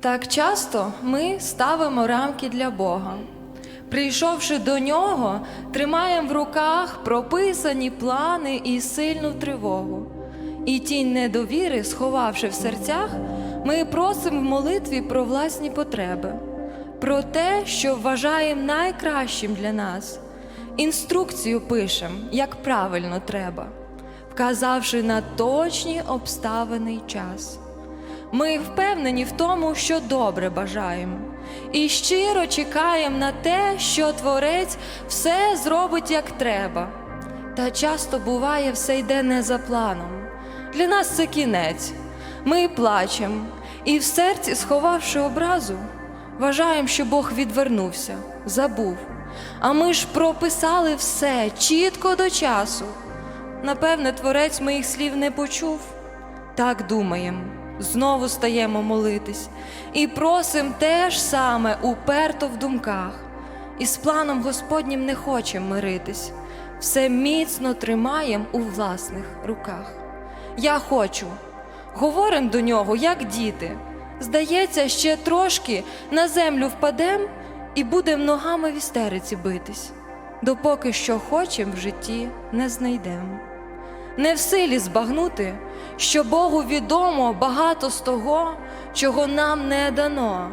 Так часто ми ставимо рамки для Бога. Прийшовши до нього, тримаємо в руках прописані плани і сильну тривогу. І тінь недовіри, сховавши в серцях, ми просимо в молитві про власні потреби, про те, що вважаємо найкращим для нас. Інструкцію пишемо, як правильно треба, вказавши на точні обставини й час. Ми впевнені в тому, що добре бажаємо, і щиро чекаємо на те, що Творець все зробить як треба. Та часто буває, все йде не за планом. Для нас це кінець. Ми плачемо, і в серці, сховавши образу, вважаємо, що Бог відвернувся, забув. А ми ж прописали все чітко до часу. Напевне, творець моїх слів не почув. Так думаємо, знову стаємо молитись і просим те ж саме уперто в думках. І з планом Господнім не хочемо миритись, все міцно тримаємо у власних руках. Я хочу, говорим до нього, як діти. Здається, ще трошки на землю впадем і будем ногами в істериці битись, допоки що хочем в житті не знайдемо не в силі збагнути, що Богу відомо багато з того, чого нам не дано.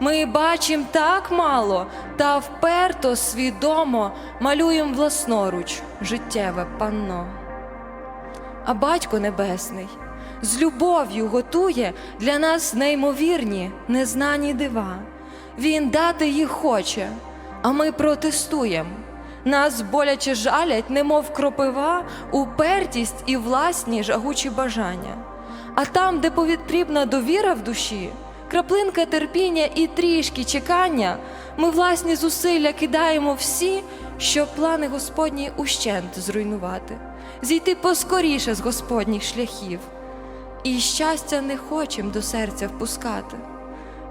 Ми бачимо так мало та вперто свідомо малюємо власноруч життєве панно. А Батько Небесний з любов'ю готує для нас неймовірні, незнані дива. Він дати їх хоче, а ми протестуємо. Нас боляче жалять, немов кропива, упертість і власні жагучі бажання. А там, де потрібна довіра в душі, краплинка терпіння і трішки чекання, ми власні зусилля кидаємо всі, щоб плани Господні ущент зруйнувати, зійти поскоріше з Господніх шляхів. І щастя не хочем до серця впускати.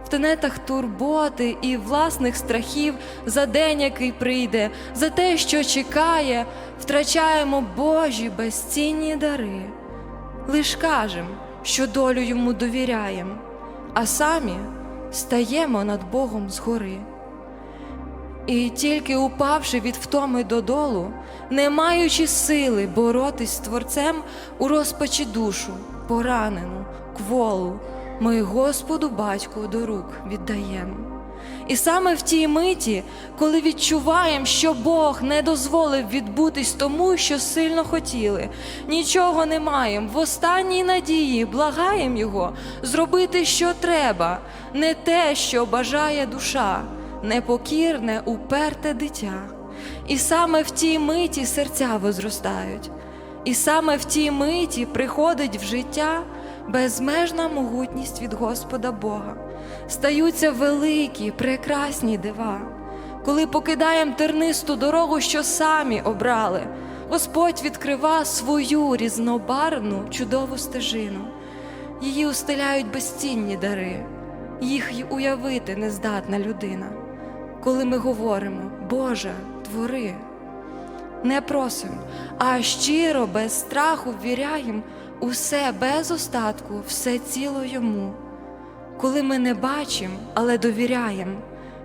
В тенетах турботи і власних страхів за день, який прийде, за те, що чекає, втрачаємо Божі безцінні дари. Лиш кажем, що долю йому довіряєм, а самі стаємо над Богом згори. І тільки упавши від втоми додолу, не маючи сили боротись з Творцем у розпачі душу, поранену, кволу, ми Господу Батьку до рук віддаємо. І саме в тій миті, коли відчуваємо, що Бог не дозволив відбутись тому, що сильно хотіли, нічого не маємо, в останній надії благаємо Його зробити, що треба, не те, що бажає душа, непокірне, уперте дитя. І саме в тій миті серця возростають, і саме в тій миті приходить в життя безмежна могутність від Господа Бога. Стаються великі, прекрасні дива, коли покидаємо тернисту дорогу, що самі обрали. Господь відкрива свою різнобарвну чудову стежину. Її устеляють безцінні дари, їх уявити не здатна людина. Коли ми говоримо, Боже, твори, не просимо, а щиро, без страху ввіряємо усе без остатку, все ціло йому. Коли ми не бачимо, але довіряємо,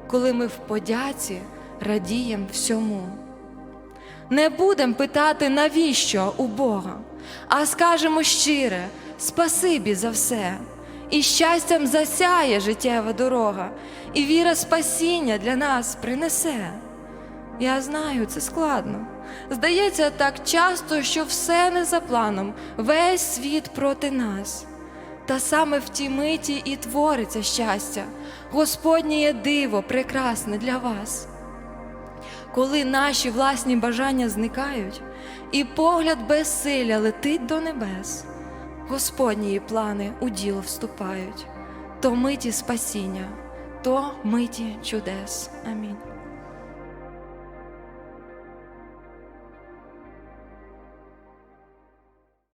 коли ми в подяці радіємо всьому. Не будемо питати, навіщо у Бога, а скажемо щире спасибі за все, і щастям засяє життєва дорога, і віра спасіння для нас принесе. Я знаю, це складно. Здається, так часто, що все не за планом, весь світ проти нас. Та саме в тій миті і твориться щастя, Господнє диво прекрасне для вас. Коли наші власні бажання зникають, і погляд безсилля летить до небес, Господні плани у діло вступають, то миті спасіння, то миті чудес. Амінь.